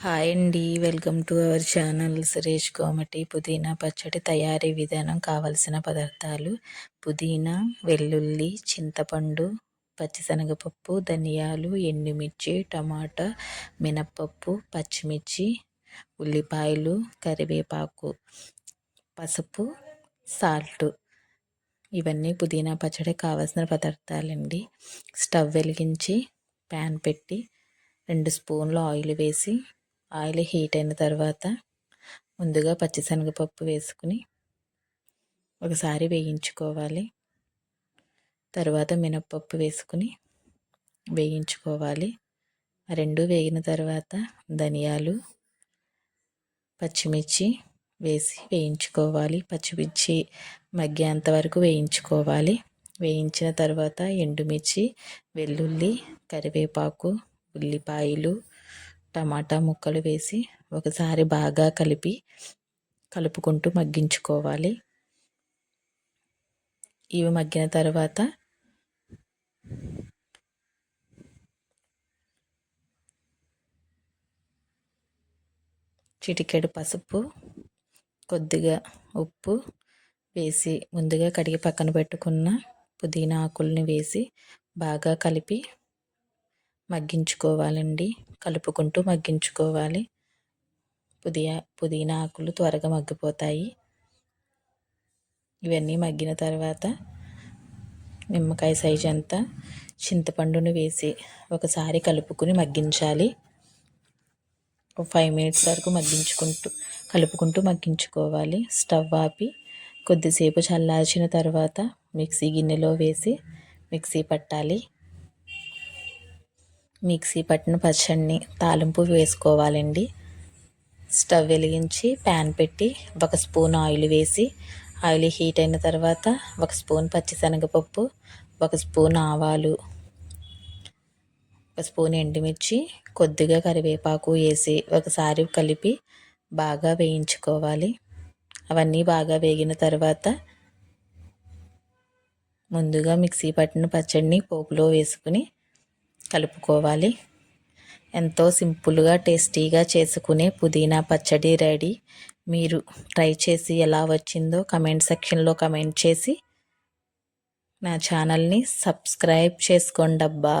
Hi అండి. Welcome to our channel Suresh Komati పుదీనా పచ్చడి తయారీ విధానం కావలసిన పదార్థాలు పుదీనా వెల్లుల్లి చింతపండు పచ్చిశనగపప్పు ధనియాలు ఎండుమిర్చి టమాటా మినప్పప్పు పచ్చిమిర్చి ఉల్లిపాయలు కరివేపాకు పసుపు సాల్ట్. ఇవన్నీ పుదీనా పచ్చడి కావలసిన పదార్థాలండి. స్టవ్ వెలిగించి ప్యాన్ పెట్టి రెండు స్పూన్లు ఆయిల్ వేసి ఆయిల్ హీట్ అయిన తర్వాత ముందుగా పచ్చిశనగపప్పు వేసుకుని ఒకసారి వేయించుకోవాలి. తర్వాత మినప్పప్పు వేసుకుని వేయించుకోవాలి. రెండు వేగిన తర్వాత ధనియాలు పచ్చిమిర్చి వేసి వేయించుకోవాలి. పచ్చిమిర్చి మగ్గేంత వరకు వేయించుకోవాలి. వేయించిన తర్వాత ఎండుమిర్చి వెల్లుల్లి కరివేపాకు ఉల్లిపాయలు టమాటా ముక్కలు వేసి ఒకసారి బాగా కలిపి కలుపుకుంటూ మగ్గించుకోవాలి. ఇవి మగ్గిన తర్వాత చిటికెడు పసుపు కొద్దిగా ఉప్పు వేసి ముందుగా కడిగి పక్కన పెట్టుకున్న పుదీనా ఆకుల్ని వేసి బాగా కలిపి మగ్గించుకోవాలండి. కలుపుకుంటూ మగ్గించుకోవాలి. పుదీనా పుదీనా ఆకులు త్వరగా మగ్గిపోతాయి. ఇవన్నీ మగ్గిన తర్వాత నిమ్మకాయ సైజ్ అంతా చింతపండును వేసి ఒకసారి కలుపుకుని మగ్గించాలి. ఒక ఫైవ్ మినిట్స్ వరకు మగ్గించుకుంటూ కలుపుకుంటూ మగ్గించుకోవాలి. స్టవ్ ఆపి కొద్దిసేపు చల్లార్చిన తర్వాత మిక్సీ గిన్నెలో వేసి మిక్సీ పట్టాలి. మిక్సీ పట్టిన పచ్చడిని తాలింపు వేసుకోవాలండి. స్టవ్ వెలిగించి ప్యాన్ పెట్టి ఒక స్పూన్ ఆయిల్ వేసి ఆయిల్ హీట్ అయిన తర్వాత ఒక స్పూన్ పచ్చిశనగపప్పు ఒక స్పూన్ ఆవాలు ఒక స్పూన్ ఎండుమిర్చి కొద్దిగా కరివేపాకు వేసి ఒకసారి కలిపి బాగా వేయించుకోవాలి. అవన్నీ బాగా వేగిన తర్వాత ముందుగా మిక్సీ పట్టిన పచ్చడిని పోపులో వేసుకుని కలుపుకోవాలి. ఎంతో సింపుల్గా టేస్టీగా చేసుకునే పుదీనా పచ్చడి రెడీ. మీరు ట్రై చేసి ఎలా వచ్చిందో కమెంట్ సెక్షన్లో కమెంట్ చేసి నా ఛానల్ని సబ్స్క్రైబ్ చేసుకోండబ్బా.